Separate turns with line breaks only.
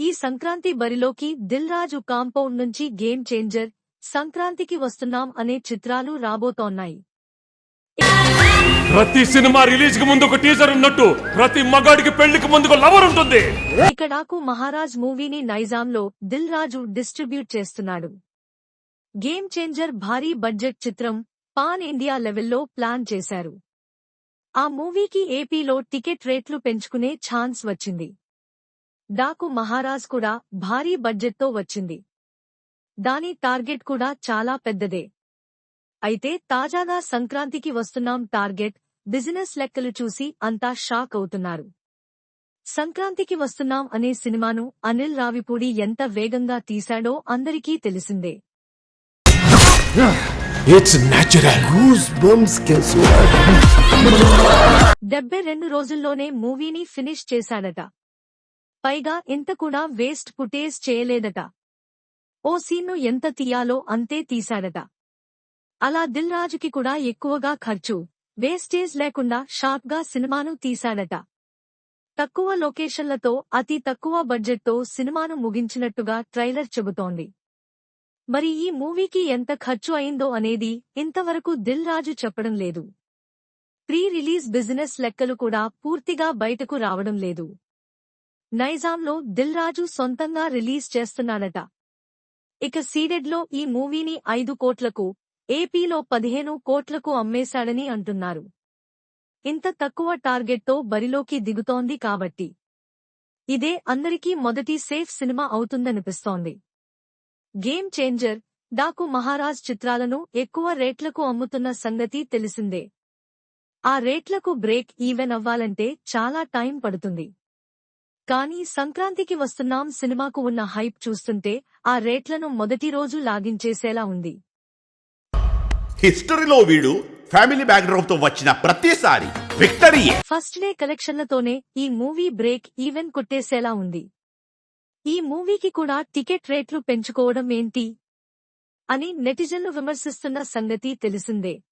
ఈ సంక్రాంతి బరిలోకి దిల్ రాజు కాంపౌండ్ నుంచి గేమ్ చేంజర్ సంక్రాంతికి వస్తున్నాం అనే చిత్రాలు రాబోతోన్నాయి.
ప్రతి సినిమా రిలీజ్కి ముందు ఒక టీజర్ ఉన్నట్టు ప్రతి మగాడికి పెళ్ళికి ముందు లవర్ ఉంటుంది.
ఇక మహారాజ్ మూవీని నైజాంలో దిల్ రాజు డిస్ట్రిబ్యూట్ చేస్తున్నాడు. గేమ్ చేంజర్ భారీ బడ్జెట్ చిత్రం పాన్ ఇండియా లెవెల్లో ప్లాన్ చేశారు. ఆ మూవీకి ఏపీలో టికెట్ రేట్లు పెంచుకునే ఛాన్స్ వచ్చింది. డాకు మహారాజ్ కూడా భారీ బడ్జెట్తో వచ్చింది. దాని టార్గెట్ కూడా చాలా పెద్దదే. అయితే తాజాగా సంక్రాంతికి వస్తున్నాం టార్గెట్ బిజినెస్ లెక్కలు చూసి అంతా షాక్ అవుతున్నారు. సంక్రాంతికి వస్తున్నాం అనే సినిమాను అనిల్ రావిపూడి ఎంత వేగంగా తీశాడో అందరికీ తెలిసిందే. డెబ్బై రెండు రోజుల్లోనే మూవీని ఫినిష్ చేశాడట. పైగా ఇంత కూడా వేస్ట్ ఫుటేజ్ చేయలేదట. ఓ సీన్ను ఎంత తీయాలో అంతే తీశాడట. అలా దిల్ రాజుకి కూడా ఎక్కువగా ఖర్చు వేస్టేజ్ లేకుండా షార్ప్గా సినిమాను తీశాడట. తక్కువ లొకేషన్లతో అతి తక్కువ బడ్జెట్తో సినిమాను ముగించినట్టుగా ట్రైలర్ చెబుతోంది. మరి ఈ మూవీకి ఎంత ఖర్చు అయిందో అనేది ఇంతవరకు దిల్ రాజు చెప్పడం లేదు. ప్రీ రిలీజ్ బిజినెస్ లెక్కలు కూడా పూర్తిగా బయటకు రావడం లేదు. నైజాంలో దిల్ రాజు సొంతంగా రిలీజ్ చేస్తున్నాడట. ఇక సీడెడ్లో ఈ మూవీని ఐదు కోట్లకు ఏపీలో పదిహేను కోట్లకు అమ్మేశాడని అంటున్నారు. ఇంత తక్కువ టార్గెట్తో బరిలోకి దిగుతోంది కాబట్టి. ఇదే అందరికీ మొదటి సేఫ్ సినిమా అవుతుందనిపిస్తోంది. గేమ్ చేంజర్ డాకు మహారాజ్ చిత్రాలను ఎక్కువ రేట్లకు అమ్ముతున్న సంగతి తెలిసిందే. ఆ రేట్లకు బ్రేక్ ఈవెన్ అవ్వాలంటే చాలా టైం పడుతుంది. కానీ సంక్రాంతికి వస్తున్నాం సినిమాకు ఉన్న హైప్ చూస్తుంటే ఆ రేట్లను మొదటి రోజు లాగించేసేలా ఉంది.
హిస్టరీలో వీడు ఫ్యామిలీ బ్యాక్గ్రౌండ్తో వచ్చిన ప్రతిసారి విక్టరీయే.
ఫస్ట్ డే కలెక్షన్లతోనే ఈ మూవీ బ్రేక్ ఈవెన్ కొట్టేసేలా ఉంది. ఈ మూవీకి కూడా టికెట్ రేట్లు పెంచుకోవడం ఏంటి? అని నెటిజన్లు విమర్శిస్తున్న సంగతి తెలిసిందే.